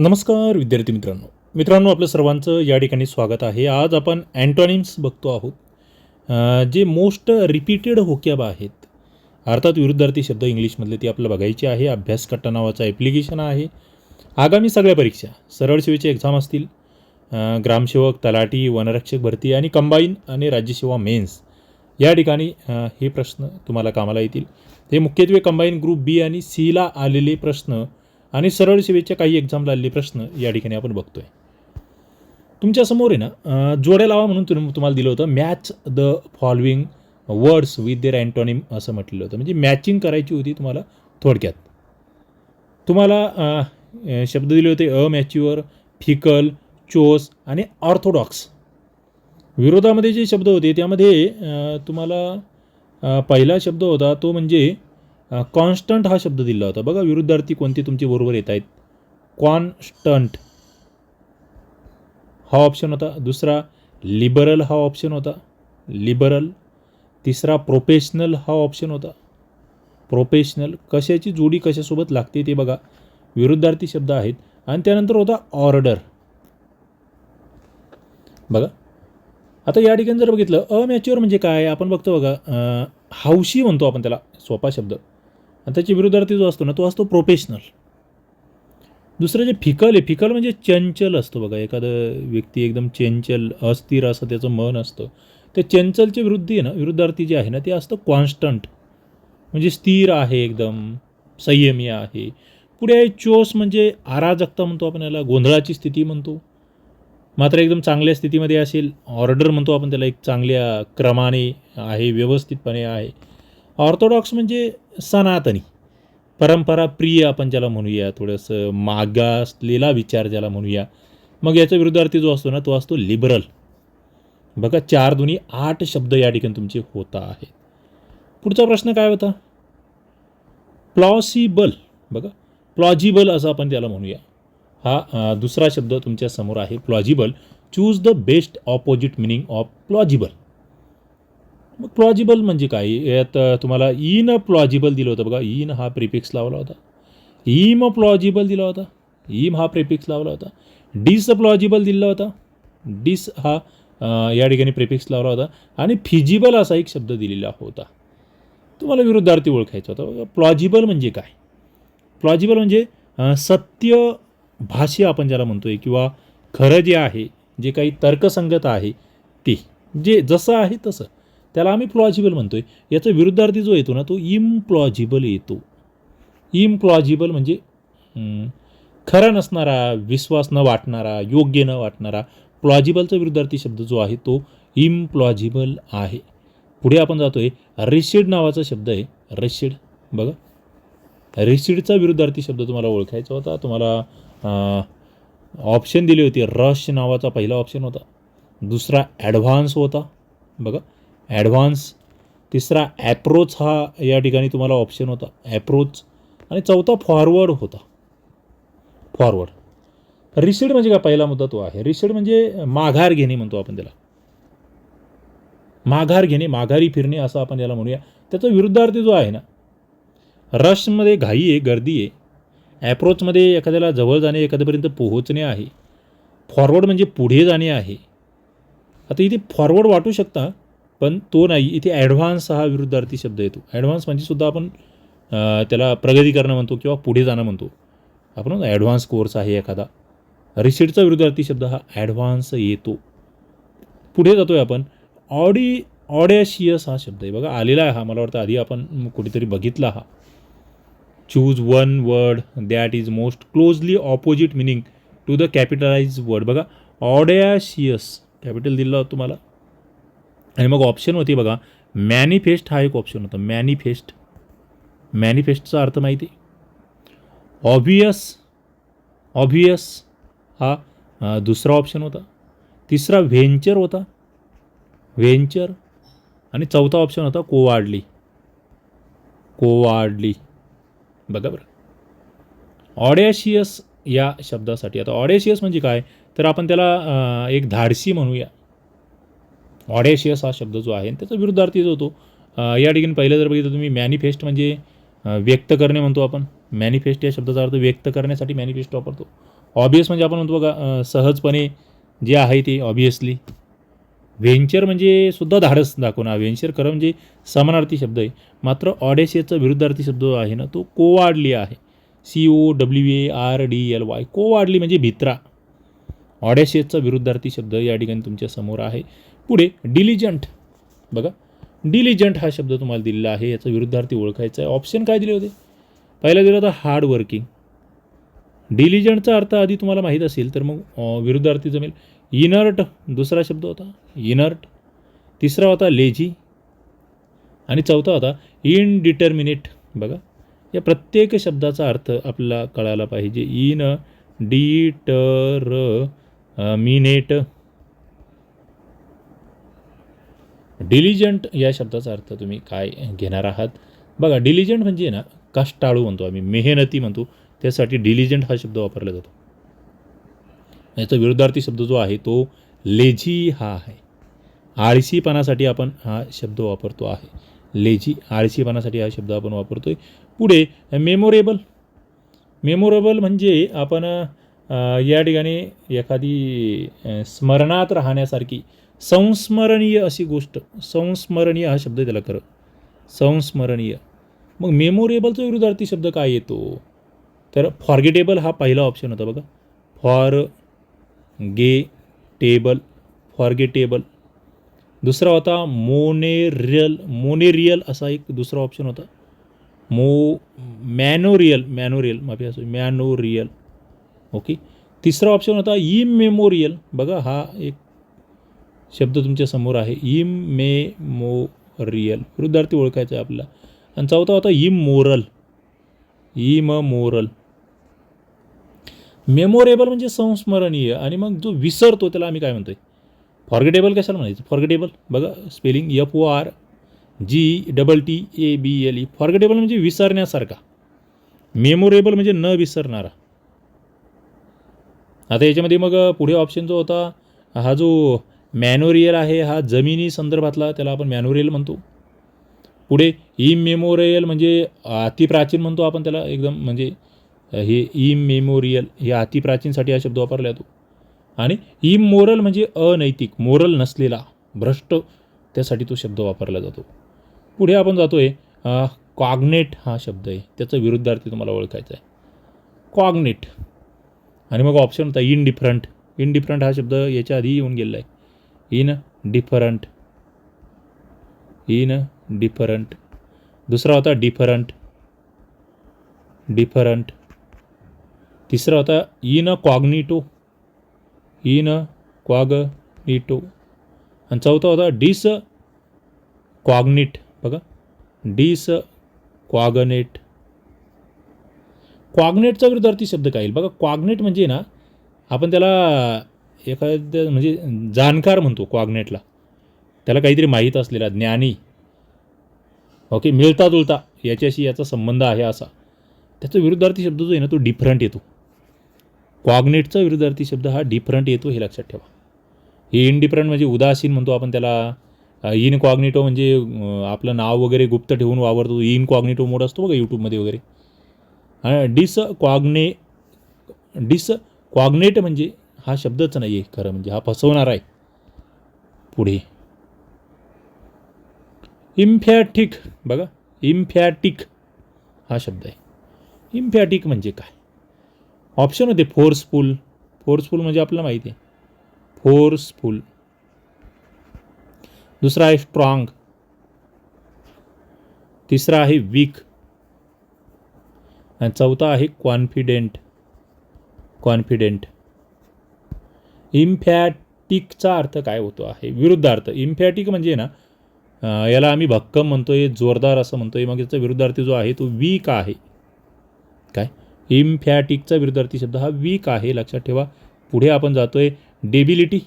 नमस्कार विद्यार्थी मित्रांनो. मित्रांनो आपलं सर्वांचं या ठिकाणी स्वागत आहे. आज आपण अँटॉनिम्स बघतो आहोत. जे मोस्ट रिपीटेड होक्याब आहेत अर्थात विरुद्धार्थी शब्द इंग्लिशमधले ते आपल्याला बघायचे आहे. अभ्यास कट्टा नावाचं ॲप्लिकेशन आहे. आगामी सगळ्या परीक्षा सरळ सेवेचे एक्झाम असतील. ग्रामसेवक तलाठी वनरक्षक भरती आणि कंबाईन आणि राज्यसेवा मेन्स या ठिकाणी हे प्रश्न तुम्हाला कामाला येतील. हे मुख्यत्वे कंबाईन ग्रुप बी आणि सीला आलेले प्रश्न आणि सरळ सेवेच्या काही एक्झामला आलेले प्रश्न या ठिकाणी आपण बघतोय. तुमच्यासमोर आहे ना जोड्या लावा म्हणून तुम्ही तुम्हाला दिलं होतं match the following words with their antonym असं म्हटलेलं होतं. म्हणजे मॅचिंग करायची होती तुम्हाला थोडक्यात. तुम्हाला शब्द दिले होते अमॅच्युअर फिकल चोस आणि ऑर्थोडॉक्स. विरोधामध्ये जे शब्द होते त्यामध्ये तुम्हाला पहिला शब्द होता तो म्हणजे कॉन्स्टंट हा शब्द दिला होता. बघा विरुद्धार्थी कोणते तुमचे बरोबर येत आहेत? कॉन्स्टंट हा ऑप्शन होता. दुसरा लिबरल हा ऑप्शन होता. लिबरल तिसरा प्रोफेशनल हा ऑप्शन होता. प्रोफेशनल कशाची जोडी कशासोबत लागते ते बघा. विरुद्धार्थी शब्द आहेत. आणि त्यानंतर होता ऑर्डर बघा. आता या ठिकाणी जर बघितलं अमॅच्युअर म्हणजे काय? आपण बघतो बघा हौशी म्हणतो आपण त्याला सोपा शब्द. आणि त्याची विरुद्धार्थी जो असतो ना तो असतो प्रोफेशनल दुसरं जे फिकल आहे फिकल म्हणजे चंचल असतो बघा. एखादं व्यक्ती एकदम चंचल अस्थिर असं त्याचं मन असतं. त्या चंचलचे विरुद्धी आहे ना विरुद्धार्थी जे आहे ना ते असतं कॉन्स्टंट म्हणजे स्थिर आहे एकदम संयमी आहे. पुढे आहे चोस म्हणजे आराजकता म्हणतो आपण याला गोंधळाची स्थिती म्हणतो. मात्र एकदम चांगल्या स्थितीमध्ये असेल ऑर्डर म्हणतो आपण त्याला एक चांगल्या क्रमाने आहे व्यवस्थितपणे आहे. ऑर्थोडॉक्स म्हणजे सनातनी. परंपरा प्रिय आपण ज्याला म्हणूया थोडंसं मागासलेला विचार ज्याला म्हणूया मग याचा विरुद्धार्थी जो असतो ना तो असतो लिबरल. बघा चार दोन्ही आठ शब्द या ठिकाणी तुमचे होता आहेत. पुढचा प्रश्न काय होता? प्लॉसिबल बघा प्लॉजिबल असं आपण त्याला म्हणूया. हा दुसरा शब्द तुमच्यासमोर आहे plausible choose the best opposite meaning of plausible मग प्लॉजिबल म्हणजे काय? यात तुम्हाला इन प्लॉजिबल दिलं होतं बघा. इन हा प्रिफिक्स लावला होता. इम प्लॉजिबल दिला होता. इम हा प्रिफिक्स लावला होता. डिस प्लॉजिबल दिला होता. डिस हा या ठिकाणी प्रिफिक्स लावला होता. आणि फिजिबल असा एक शब्द दिलेला होता. तुम्हाला विरुद्धार्थी ओळखायचा होता. प्लॉजिबल म्हणजे काय? प्लॉजिबल म्हणजे सत्य भाष्य आपण ज्याला म्हणतोय किंवा खरं जे आहे जे काही तर्कसंगत आहे ते. जे जसं आहे तसं. त्याला आम्ही प्लॉजिबल म्हणतो आहे याचा विरुद्धार्थी जो येतो ना तो इम्प्लॉजिबल येतो. इम्प्लॉजिबल म्हणजे खरा नसणारा विश्वास न वाटणारा योग्य न वाटणारा प्लॉजिबलचा विरुद्धार्थी शब्द जो आहे तो इम्प्लॉजिबल आहे. पुढे आपण जातो आहे रिशिड नावाचा शब्द आहे. रिशिड बघा. रिसिडचा विरुद्धार्थी शब्द तुम्हाला ओळखायचा होता. तुम्हाला ऑप्शन दिले होते. रश नावाचा पहिला ऑप्शन होता. दुसरा ॲडव्हान्स होता. बघा. ॲडव्हान्स. तिसरा ॲप्रोच हा या ठिकाणी तुम्हाला ऑप्शन होता. ॲप्रोच आणि चौथा फॉरवर्ड होता. फॉरवर्ड रिसिड म्हणजे काय? पहिला मुद्दा तो आहे. रिसिड म्हणजे माघार घेणे म्हणतो आपण त्याला. माघार घेणे माघारी फिरणे असं आपण याला म्हणूया. त्याचा विरुद्धार्थी जो आहे ना रशमध्ये घाई आहे गर्दी आहे. ॲप्रोचमध्ये एखाद्याला जवळ जाणे एखाद्यापर्यंत पोहोचणे आहे. फॉरवर्ड म्हणजे पुढे जाणे आहे. आता इथे फॉरवर्ड वाटू शकता पण तो नाही. इथे ॲडव्हान्स हा विरुद्धार्थी शब्द येतो. ॲडव्हान्स म्हणजे सुद्धा आपण त्याला प्रगती करणं म्हणतो किंवा पुढे जाणं म्हणतो. आपण म्हणतो ॲडव्हान्स कोर्स आहे एखादा. रिसिडचा विरुद्धार्थी शब्द हा ॲडव्हान्स येतो. पुढे जातो आहे आपण. ऑडी ऑडॅशियस हा शब्द आहे. बघा आलेला आहे हा. मला वाटतं आधी आपण कुठेतरी बघितला हा. Choose one word that is most closely opposite meaning to the capitalise word बघा ऑडॅशियस कॅपिटल दिलं तुम्हाला. आणि मग ऑप्शन होती बघा मॅनिफेस्ट हा एक ऑप्शन होता. मॅनिफेस्ट मॅनिफेस्टचा अर्थ माहिती? ऑब्वियस ऑब्वियस हा दुसरा ऑप्शन होता. तिसरा व्हेंचर होता. व्हेंचर आणि चौथा ऑप्शन होता कोवाडली. कोवाडली. बघा बरं. ऑडॅशियस या शब्दासाठी. आता ऑडॅशियस म्हणजे काय? तर आपण त्याला एक धाडसी म्हणूया. ऑडेशियस हा शब्द जो आहे त्याचा विरुद्धार्थी जो होतो या ठिकाणी पहिलं जर बघितलं तुम्ही मॅनिफेस्ट म्हणजे व्यक्त करणे म्हणतो आपण. मॅनिफेस्ट या शब्दाचा अर्थ व्यक्त करण्यासाठी मॅनिफेस्ट वापरतो. ऑबियस म्हणजे आपण म्हणतो बघा सहजपणे जे आहे ते ऑबियसली व्हेंचर म्हणजे सुद्धा धाडस दाखवणं व्हेंचर खरं म्हणजे समानार्थी शब्द आहे. मात्र ऑडेशियाचा विरुद्धार्थी शब्द जो आहे ना तो कोवाडली आहे. C O W A R D L Y cowardly म्हणजे भित्रा. ऑडेशियाचा विरुद्धार्थी शब्द या ठिकाणी तुमच्यासमोर आहे. पुढे डिलिजंट बघा डिलिजंट हा शब्द तुम्हाला दिलेला आहे याचा विरुद्धार्थी ओळखायचा आहे. ऑप्शन काय दिले होते? पहिला दिला होता हार्ड वर्किंग डिलिजंटचा अर्थ आधी तुम्हाला माहीत असेल तर मग विरुद्धार्थी जमेल. इनर्ट दुसरा शब्द होता. इनर्ट तिसरा होता लेझी आणि चौथा होता इनडिटर्मिनेट बघा या प्रत्येक शब्दाचा अर्थ आपल्याला कळायला पाहिजे. इन डिटर मिनेट डिलिजंट या शब्दाचा अर्थ तुम्ही काय घेणार आहात? बघा डिलिजंट म्हणजे ना कष्टाळू म्हणतो आम्ही मेहनती म्हणतो. त्यासाठी डिलिजंट हा शब्द वापरला जातो. याचा विरुद्धार्थी शब्द जो आहे तो लेझी हा आहे. आळशीपणासाठी आपण हा शब्द वापरतो आहे. लेझी आळशीपणासाठी हा शब्द आपण वापरतो आहे पुढे मेमोरेबल मेमोरेबल म्हणजे आपण या ठिकाणी एखादी स्मरणात राहण्यासारखी संस्मरणीय अशी गोष्ट. संस्मरणीय हा शब्द त्याला खरं. संस्मरणीय. मग मेमोरेबलचा विरुद्धार्थी शब्द काय येतो? तर फॉर्गेटेबल हा पहिला ऑप्शन होता बघा. फॉर गे टेबल फॉर्गेटेबल दुसरा होता मोनेरियल मोनेरियल असा एक दुसरा ऑप्शन होता. मो मॅनोरियल मॅनोरियल माफी असो मॅनोरियल ओके तिसरा ऑप्शन होता इमेमोरियल बघा हा एक शब्द तुमच्यासमोर आहे. इम मे मो रियल. विरुद्धार्थी ओळखायचा आहे आपला आणि चौथा होता इम मोरल. इम मोरल. मेमोरेबल म्हणजे संस्मरणीय. आणि मग जो विसरतो त्याला आम्ही काय म्हणतोय? फॉर्गेटेबल कशाला म्हणायचं? फॉर्गेटेबल. बघा spelling F O R G double T A B L E. Forgettable म्हणजे विसरण्यासारखा. मेमोरेबल म्हणजे न विसरणारा. आता याच्यामध्ये मग पुढे ऑप्शन जो होता हा जो मॅनोरियल आहे हा जमिनी संदर्भातला त्याला आपण मॅनोरियल म्हणतो. पुढे इमेमोरियल म्हणजे अतिप्राचीन म्हणतो आपण त्याला एकदम म्हणजे हे इमेमोरियल हे अतिप्राचीनसाठी हा शब्द वापरला जातो. आणि इमोरल म्हणजे अनैतिक मोरल नसलेला भ्रष्ट त्यासाठी तो शब्द वापरला जातो. पुढे आपण जातो आहे कॉग्नेट हा शब्द आहे त्याचा विरुद्धार्थी तुम्हाला ओळखायचा आहे. कॉग्नेट. आणि मग ऑप्शन होता इनडिफरंट इनडिफरंट इन डिफरंट हा शब्द याच्या आधी येऊन गेलेला आहे. इन डिफरंट इन डिफरंट दुसरा होता डिफरंट डिफरंट तिसरा होता इन कॉग्निटो इन क्वागनिटो आणि चौथा होता डिस क्वाग्निट बघा. डिस क्वागनेट क्वाग्नेटचा विरुद्धार्थी शब्द काय येईल? बघा क्वाग्नेट म्हणजे ना आपण त्याला एखाद्या म्हणजे जाणकार म्हणतो क्वाग्नेटला त्याला काहीतरी माहीत असलेला ज्ञानी. ओके मिळता जुळता याच्याशी याचा संबंध आहे असा. त्याचा विरुद्धार्थी शब्द जो आहे ना तो डिफरंट येतो. कॉग्नेटचा विरुद्धार्थी शब्द हा डिफरंट येतो हे लक्षात ठेवा. हे इनडिफरंट म्हणजे उदासीन म्हणतो आपण त्याला. इनकॉग्निटो म्हणजे आपलं नाव वगैरे गुप्त ठेवून वावरतो इन कॉग्निटो मोड असतो बघा यूट्यूबमध्ये वगैरे. डिस कॉग्ने डिस कॉग्नेट म्हणजे हा शब्दच नाही आहे खरं म्हणजे हा फसवणार आहे. पुढे. इम्फॅटिक बघा इम्फॅटिक हा शब्द आहे. इम्फॅटिक म्हणजे काय? ऑप्शन होते फोर्सफुल फोर्सफुल म्हणजे आपल्याला माहिती आहे. फोर्सफुल दुसरा आहे स्ट्रॉंग तिसरा आहे वीक आणि चौथा आहे कॉन्फिडेंट कॉन्फिडेंट इम्फॅटिकचा अर्थ काय होतो आहे? विरुद्धार्थ. इम्फॅटिक म्हणजे ना याला आम्ही भक्कम म्हणतोय जोरदार असं म्हणतोय मग याचा विरुद्धार्थी जो आहे तो वीक आहे. काय? इम्फॅटिकचा विरुद्धार्थी शब्द हा वीक आहे. लक्षात ठेवा. पुढे आपण जातोय डेबिलिटी.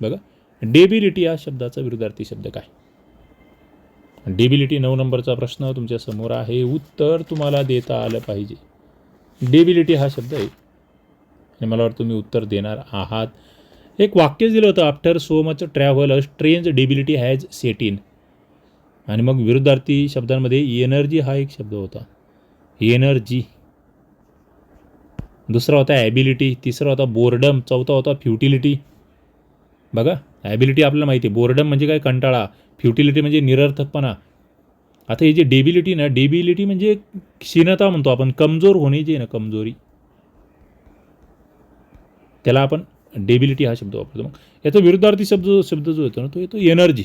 बघा. डेबिलिटी या शब्दाचा विरुद्धार्थी शब्द काय? डेबिलिटी नऊ नंबरचा प्रश्न तुमच्यासमोर आहे. उत्तर तुम्हाला देता आलं पाहिजे. डेबिलिटी हा शब्द आहे. आणि मला वाटतं तुम्ही उत्तर देणार आहात. एक वाक्य दिलं होतं after so much travel a strange debility has set in आणि मग विरुद्धार्थी शब्दांमध्ये एनर्जी हा एक शब्द होता. एनर्जी दुसरा होता ॲबिलिटी तिसरा होता बोर्डम चौथा होता फ्युटिलिटी बघा ॲबिलिटी आपल्याला माहिती आहे. बोर्डम म्हणजे काय? कंटाळा. फ्युटिलिटी म्हणजे निरर्थकपणा. आता ही जी डेबिलिटी ना डेबिलिटी म्हणजे क्षीणता म्हणतो आपण. कमजोर होणे जे ना कमजोरी. त्याला आपण डेबिलिटी हा शब्द वापरतो. मग याचा विरुद्धार्थी शब्द शब्द जो येतो ना तो येतो एनर्जी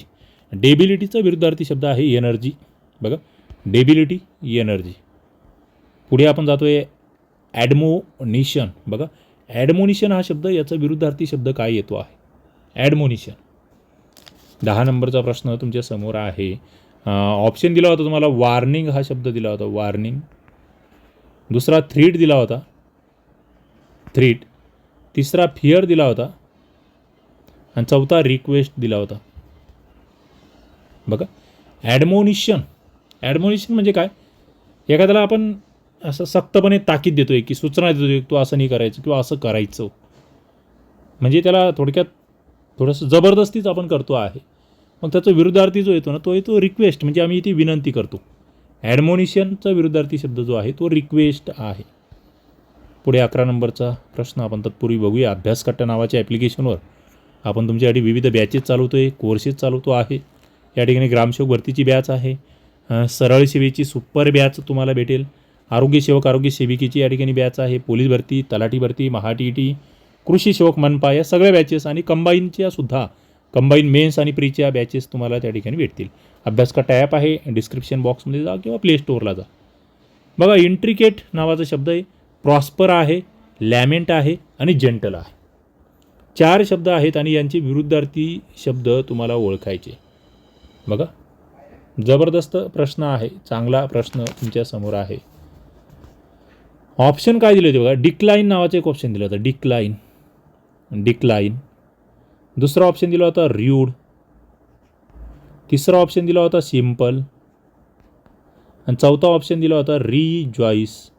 डेबिलिटीचा विरुद्धार्थी शब्द आहे एनर्जी बघा डेबिलिटी एनर्जी पुढे आपण जातो आहे ॲडमोनिशन बघा ॲडमोनिशन हा शब्द याचा विरुद्धार्थी शब्द काय येतो आहे? ॲडमोनिशन दहा नंबरचा प्रश्न तुमच्यासमोर आहे. ऑप्शन दिला होता तुम्हाला वार्निंग हा शब्द दिला होता वॉर्निंग दुसरा थ्रीट दिला होता. थ्रीट तिसरा फिअर दिला होता आणि चौथा रिक्वेस्ट दिला होता. बघा ॲडमोनिशन ॲडमोनिशन म्हणजे काय? एखाद्याला आपण असं सक्तपणे ताकीद देतोय की सूचना देतो आहे तू असं नाही करायचं किंवा असं करायचं. म्हणजे त्याला थोडक्यात थोडंसं जबरदस्तीच आपण करतो आहे. मग त्याचा विरुद्धार्थी जो येतो ना तो येतो रिक्वेस्ट म्हणजे आम्ही ती विनंती करतो. ॲडमोनिशनचा विरुद्धार्थी शब्द जो आहे तो रिक्वेस्ट आहे. पुढे अकरा नंबरचा प्रश्न आपण तत्पूर्वी बघूया. अभ्यासकट्टा नावाच्या ॲप्लिकेशनवर आपण तुमच्यासाठी विविध बॅचेस चालवतो आहे कोर्सेस चालवतो आहे. या ठिकाणी ग्रामसेवक भरतीची बॅच आहे. सरळ सेवेची सुपर बॅच तुम्हाला भेटेल. आरोग्यसेवक आरोग्य सेविकेची या ठिकाणी बॅच आहे. पोलीस भरती तलाठी भरती महा टी टी कृषी सेवक मनपा या सगळ्या बॅचेस आणि कंबाईनच्या सुद्धा कंबाईन मेन्स आणि प्रीच्या बॅचेस तुम्हाला त्या ठिकाणी भेटतील. अभ्यासकट्टा ॲप आहे. डिस्क्रिप्शन बॉक्समध्ये जा किंवा प्ले स्टोअरला जा. बघा इंट्रिकेट नावाचा शब्द आहे. प्रॉस्पर आहे लॅमेंट आहे आणि जेंटल आहे. चार शब्द आहेत आणि यांचे विरुद्धार्थी शब्द तुम्हाला ओळखायचे. बघा. जबरदस्त प्रश्न आहे. चांगला प्रश्न तुमच्यासमोर आहे. ऑप्शन काय दिले होते बघा? डिक्लाईन नावाचं एक ऑप्शन दिलं होतं. डिक्लाईन डिक्लाईन दुसरा ऑप्शन दिला होता र्यूड. तिसरा ऑप्शन दिला होता सिंपल आणि चौथा ऑप्शन दिला होता रिजॉईस.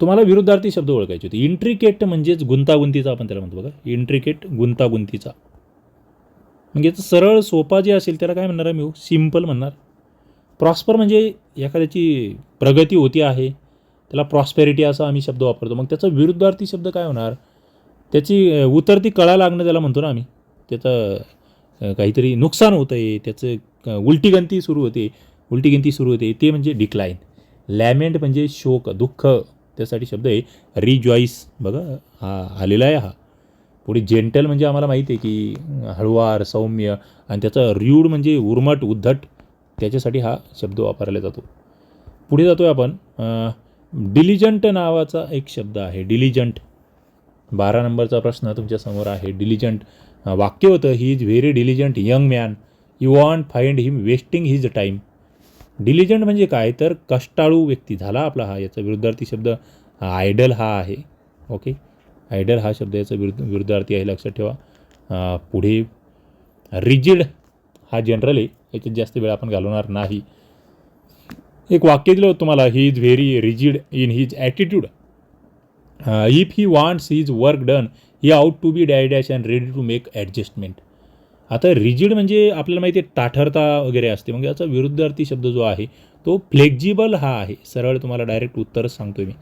तुम्हाला विरुद्धार्थी शब्द ओळखायचे होते. इंट्रिकेट म्हणजेच गुंतागुंतीचा आपण त्याला म्हणतो बघा. इंट्रिकेट गुंतागुंतीचा. म्हणजे सरळ सोपा जे असेल त्याला काय म्हणणार आहे मी सिंपल म्हणणार. प्रॉस्पर म्हणजे एखाद्याची प्रगती होती आहे. त्याला प्रॉस्पेरिटी असा आम्ही शब्द वापरतो. मग त्याचा विरुद्धार्थी शब्द काय होणार? त्याची उतरती कळा लागणं त्याला म्हणतो ना आम्ही. त्याचं काहीतरी नुकसान होतं आहे त्याचं उलटीगंती सुरू होते. उलटीगंती सुरू होते. ते म्हणजे डिक्लाईन लॅमेंट म्हणजे शोक दुःख. त्यासाठी शब्द आहे रिजॉईस. बघा हा आलेला आहे हा. पुढे जेंटल म्हणजे आम्हाला माहिती आहे की हळुवार सौम्य आणि त्याचा र्यूड म्हणजे उर्मट उद्धट त्याच्यासाठी हा शब्द वापरला जातो. पुढे जातो आहे आपण डिलिजंट नावाचा एक शब्द आहे डिलिजंट. बारा नंबरचा प्रश्न तुमच्यासमोर आहे डिलिजंट. वाक्य होतं he is very diligent young man you won't find him wasting his time diligent म्हणजे काय? तर कष्टाळू व्यक्ती झाला आपला हा याचा विरुद्धार्थी शब्द. आयडल हा आहे. ओके आयडल हा शब्द याचा विरुद्ध विरुद्धार्थी आहे लक्षात ठेवा. पुढे रिजिड हा जनरल आहे. याच्यात जास्त वेळ आपण घालवणार नाही. एक वाक्य दिलं होतं तुम्हाला he is very rigid in his attitude if he wants his work done he ought to be dash and ready to make adjustment आता रिजिड म्हणजे आपल्याला माहिती आहे ताठरता वगैरे असते. मग याचा विरुद्धार्थी शब्द जो आहे तो फ्लेक्झिबल हा आहे. सरळ तुम्हाला डायरेक्ट उत्तरच सांगतो मी.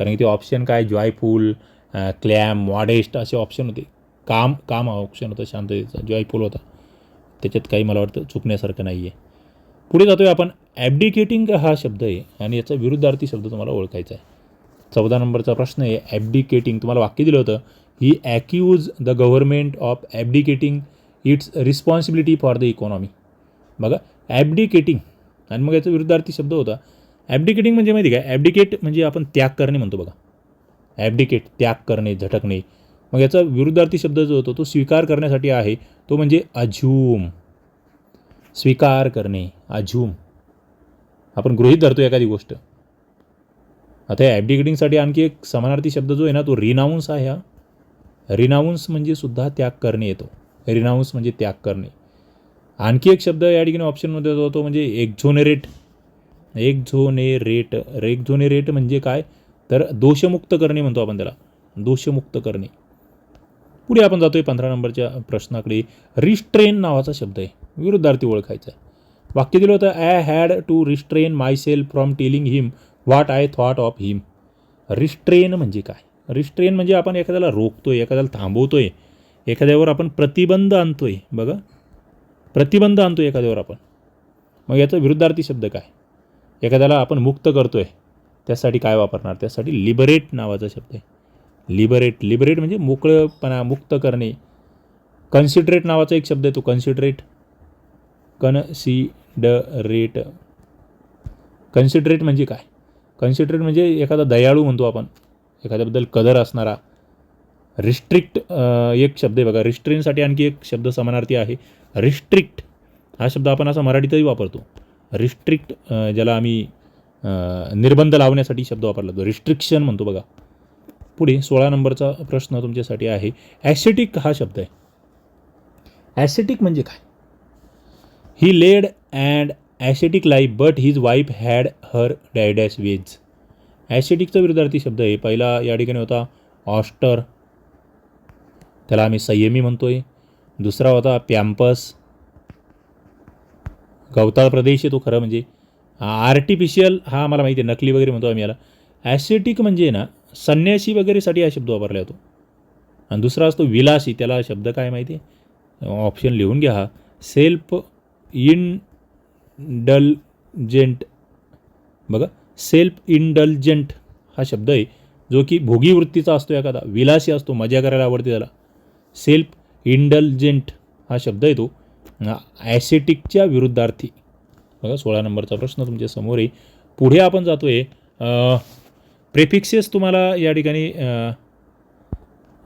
कारण की ते ऑप्शन काय? जॉयफुल क्लॅम मॉडेस्ट असे ऑप्शन होते. काम काम हा ऑप्शन होता शांततेचा. जॉयफुल होता. त्याच्यात काही मला वाटतं चुकण्यासारखं नाही आहे पुढे जातोय आपण. ॲबडिकेटिंग हा शब्द आहे आणि याचा विरुद्धार्थी शब्द तुम्हाला ओळखायचा आहे. चौदा नंबरचा प्रश्न आहे ॲबडिकेटिंग तुम्हाला वाक्य दिलं होतं he accuse the government of abdicating its responsibility for the economy. बघा ॲबडिकेटिंग आणि मग याचा विरुद्धार्थी शब्द होता. ॲबडिकेटिंग म्हणजे माहिती काय ॲबडिकेट म्हणजे आपण त्याग करणे म्हणतो बघा. ॲबडिकेट त्याग करणे झटकणे. मग याचा विरुद्धार्थी शब्द जो होतो तो स्वीकार करण्यासाठी आहे. तो म्हणजे अझूम. स्वीकार करणे अझूम. आपण गृहीत धरतो एखादी गोष्ट. आता या ॲबडिकेटिंगसाठी आणखी एक समानार्थी शब्द जो आहे ना तो रिनाऊन्स आहे हा. रिनाऊन्स म्हणजे सुद्धा त्याग करणे येतो. रिनाऊन्स म्हणजे त्याग करणे. आणखी एक शब्द या ठिकाणी ऑप्शनमध्ये होतो तो म्हणजे एक्झोनेरेट एक्झोनेरेट एक्झोनेरेट म्हणजे काय? तर दोषमुक्त करणे म्हणतो आपण त्याला. दोषमुक्त करणे. पुढे आपण जातोय पंधरा नंबरच्या प्रश्नाकडे. रिस्ट्रेन नावाचा शब्द आहे. विरुद्धार्थी ओळखायचा आहे. वाक्य दिलं होतं I had to restrain myself from telling him what I thought of him restrain म्हणजे काय? रिस्ट्रेन म्हणजे आपण एखाद्याला रोखतोय एखाद्याला थांबवतोय. एखाद्यावर आपण प्रतिबंध आणतो आहे बघा. प्रतिबंध आणतो आहे एखाद्यावर आपण. मग याचा विरुद्धार्थी शब्द काय? एखाद्याला आपण मुक्त करतो आहे त्यासाठी काय वापरणार? त्यासाठी लिबरेट नावाचा शब्द आहे. लिबरेट लिबरेट म्हणजे मोकळेपणा मुक्त करणे. कन्सिडरेट नावाचा एक शब्द आहे तो कन्सिडरेट कन सी ड रेट कन्सिडरेट म्हणजे काय? कन्सिडरेट म्हणजे एखादा दयाळू म्हणतो आपण. एखाद्याबद्दल कदर असणारा रिस्ट्रिक्ट एक शब्द आहे बघा. रिस्ट्रेनसाठी आणखी एक शब्द समानार्थी आहे. रिस्ट्रिक्ट हा शब्द आपण असा मराठीतही वापरतो. रिस्ट्रिक्ट ज्याला आम्ही निर्बंध लावण्यासाठी शब्द वापरला जातो. रिस्ट्रिक्शन म्हणतो बघा. पुढे सोळा नंबरचा प्रश्न तुमच्यासाठी आहे. ॲसिटिक हा शब्द आहे. ॲसिटिक म्हणजे काय? He led and ascetic life but his wife had her डायडॅस ways ॲसिटिकचा विरुद्धार्थी शब्द आहे. पहिला या ठिकाणी होता ऑस्टर. त्याला आम्ही संयमी म्हणतो आहे दुसरा होता पॅम्पस. गवताळ प्रदेश आहे तो खरं म्हणजे. आर्टिफिशियल हा आम्हाला माहिती आहे नकली वगैरे म्हणतो आम्ही याला. ॲसिटिक म्हणजे ना संन्यासी वगैरेसाठी हा शब्द वापरला जातो. आणि दुसरा असतो विलासी त्याला शब्द काय माहिती आहे? ऑप्शन लिहून घ्या हा. Self indulgent. बघा सेल्फ इनडलजंट हा शब्द आहे जो की भोगी वृत्तीचा असतो एखादा. विलासी असतो मजा करायला आवडते त्याला. सेल्फ इंडलजेंट हा शब्द येतो ॲसेटिकच्या विरुद्धार्थी. बघा सोळा नंबरचा प्रश्न तुमच्यासमोर आहे. पुढे आपण जातो आहे प्रेफिक्सेस तुम्हाला या ठिकाणी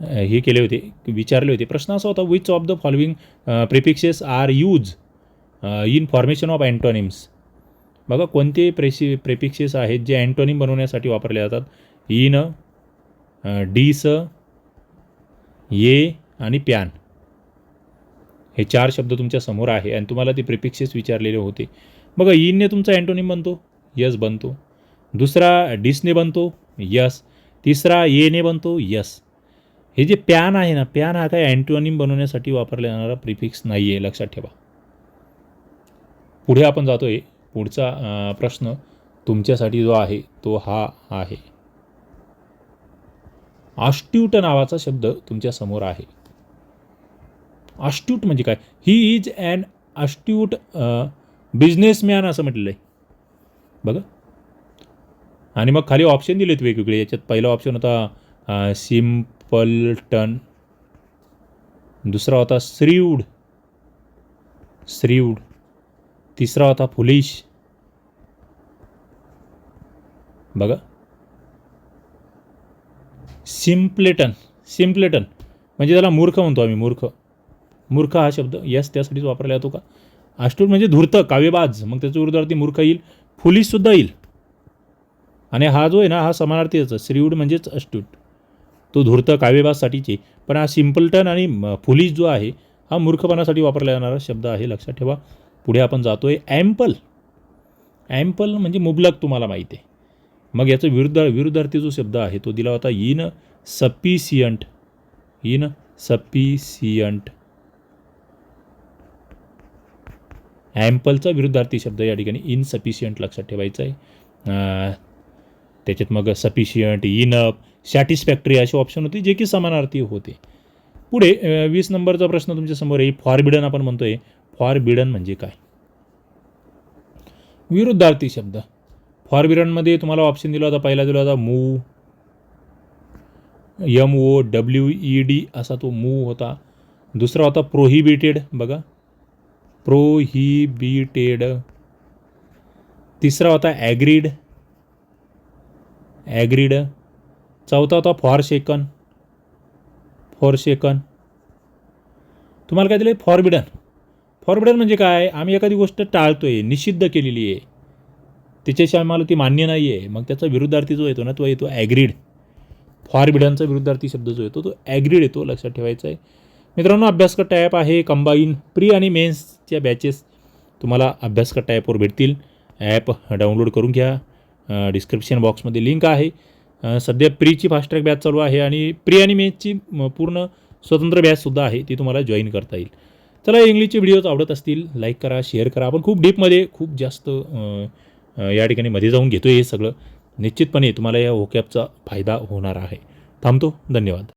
हे केले होते विचारले होते. प्रश्न असा होता which of the following prefixes are use in formation of antonyms बघा कोणते प्रेसि प्रेफिक्सेस आहेत जे अँटोनिम बनवण्यासाठी वापरले जातात? इन डीस ये आणि प्यान. हे चार शब्द तुमच्यासमोर आहे आणि तुम्हाला ते प्रिपिक्सेस विचारलेले होते. बघा इनने तुमचा अँटोनिम बनतो. यस बनतो. दुसरा डिसने बनतो. यस. तिसरा येने बनतो. यस. हे जे पॅन आहे ना पॅन हा काय अँटोनिम बनवण्यासाठी वापरला जाणारा प्रिफिक्स नाही आहे लक्षात ठेवा. पुढे आपण जातोय. पुढचा प्रश्न तुमच्यासाठी जो आहे तो हा आहे. आष्ट्यूट नावाचा शब्द तुमच्यासमोर आहे. आस्ट्यूट म्हणजे काय? He is and astute businessman असं म्हटलेलं आहे. बघा. आणि मग खाली ऑप्शन दिलेत वेगवेगळे. याच्यात पहिला ऑप्शन होता सिम्पलटन दुसरा होता श्रीवड श्रीवड तिसरा होता फुलिश बघा. सिम्प्लेटन सिम्प्लेटन म्हणजे त्याला मूर्ख म्हणतो आम्ही मूर्ख. मूर्ख हा शब्द यस त्यासाठीच वापरला जातो का? आष्टूट म्हणजे धूर्त काव्यबाज. मग त्याच्या विरुद्धार्थी मूर्ख येईल फुलीसुद्धा येईल. आणि हा जो आहे ना हा समानार्थीच. श्रीवूड म्हणजेच अष्टूट तो धूर्त काव्यबाजसाठीचे. पण हा सिम्पलटन आणि म- जो आहे हा मूर्खपणासाठी वापरला जाणारा शब्द आहे. लक्षात ठेवा. पुढे आपण जातो आहे ॲम्पल. ॲम्पल म्हणजे मुबलक तुम्हाला माहिती आहे. मग याचा विरुद्ध विरुद्धार्थी जो शब्द आहे तो दिला होता इन सपिसियंट. इन सपिसियंट. ॲम्पलचा विरुद्धार्थी शब्द या ठिकाणी इनसफिशियंट लक्षात ठेवायचा आहे. त्याच्यात मग सफिशियंट इनअप सॅटिस्फॅक्टरी असे ऑप्शन होते जे की समानार्थी होते. पुढे वीस नंबरचा प्रश्न तुमच्यासमोर आहे फॉरबिडन आपण म्हणतोय. फॉरबिडन म्हणजे काय? विरुद्धार्थी शब्द. फॉरबिडनमध्ये तुम्हाला ऑप्शन दिला होता पहिला दिला होता move M O W E D असा तो मूव होता. दुसरा होता प्रोहिबिटेड बघा. प्रोहिबिटेड. तिसरा होता ॲग्रीड. ॲग्रीड. चौथा होता फॉर शेकन फॉर शेकन तुम्हाला काय दिलं फॉरबिडन. फॉरबिडन म्हणजे काय? आम्ही एखादी गोष्ट टाळतोय निषिद्ध केलेली आहे. तिच्याशी आम्हाला ती मान्य नाही आहे मग त्याचा विरुद्धार्थी जो येतो ना तो येतो ॲग्रीड. फॉरबिडनचा विरुद्धार्थी शब्द जो येतो तो ॲग्रीड येतो. लक्षात ठेवायचा आहे मित्रांनो अभ्यासकट ॲप आहे कंबाईन प्री आणि मेन्सच्या बॅचेस तुम्हाला अभ्यासकट ॲपवर भेटतील. ॲप डाउनलोड करून घ्या. डिस्क्रिप्शन बॉक्समध्ये लिंक आहे. सध्या प्रीची फास्ट ट्रॅक बॅच चालू आहे आणि प्री आणि मेन्सची पूर्ण स्वतंत्र बॅचसुद्धा आहे. ती तुम्हाला जॉईन करता येईल. चला इंग्लिशचे व्हिडिओज आवडत असतील लाईक करा शेअर करा. आपण खूप डीपमध्ये खूप जास्त या ठिकाणी मध्ये जाऊन घेतो हे सगळं. निश्चितपणे तुम्हाला या ओकॅपचा फायदा होणार आहे. थांबतो. धन्यवाद.